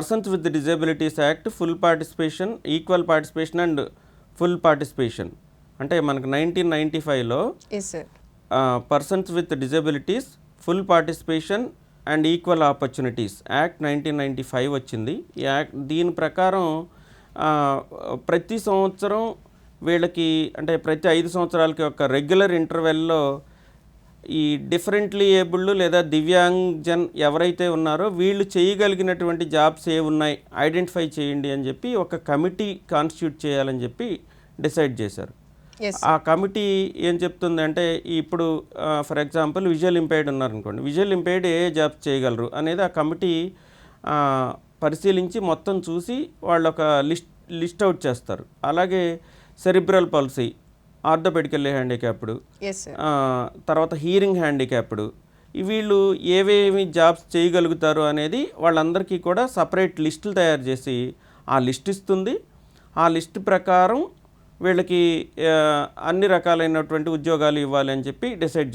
Persons with disabilities act full participation equal participation and full participation. అంటే మనకు nineteen ninety ఫైవ్లో persons with disabilities full participation and equal opportunities act nineteen ninety five వచ్చింది. ఈ act దీని ప్రకారం ప్రతి సంవత్సరం వీళ్ళకి అంటే ప్రతి ఐదు సంవత్సరాలకి ఒక రెగ్యులర్ ఇంటర్వెల్లో ఈ డిఫరెంట్లీ ఏబుల్డ్ లేదా దివ్యాంగజన్ ఎవరైతే ఉన్నారో వీళ్ళు చేయగలిగినటువంటి జాబ్స్ ఏ ఉన్నాయి ఐడెంటిఫై చేయండి అని చెప్పి ఒక కమిటీ కాన్స్టిట్యూట్ చేయాలని చెప్పి డిసైడ్ చేశారు. ఆ కమిటీ ఏం చెప్తుంది అంటే ఇప్పుడు ఫర్ ఎగ్జాంపుల్ విజువల్ ఇంపైర్డ్ ఉన్నారనుకోండి విజువల్ ఇంపైర్డ్ ఏ జాబ్స్ చేయగలరు అనేది ఆ కమిటీ పరిశీలించి మొత్తం చూసి వాళ్ళు ఒక లిస్ట్ లిస్ట్ అవుట్ చేస్తారు. అలాగే సెరిబ్రల్ పల్సీ ఆర్థోపెడికల్ హ్యాండిక్యాప్డ్ తర్వాత హీరింగ్ హ్యాండిక్యాప్డ్ వీళ్ళు ఏవేమి జాబ్స్ చేయగలుగుతారు అనేది వాళ్ళందరికీ కూడా సపరేట్ లిస్టులు తయారు చేసి ఆ లిస్ట్ ఇస్తుంది. ఆ లిస్ట్ ప్రకారం వీళ్ళకి అన్ని రకాలైనటువంటి ఉద్యోగాలు ఇవ్వాలి అని చెప్పి డిసైడ్ చేస్తారు.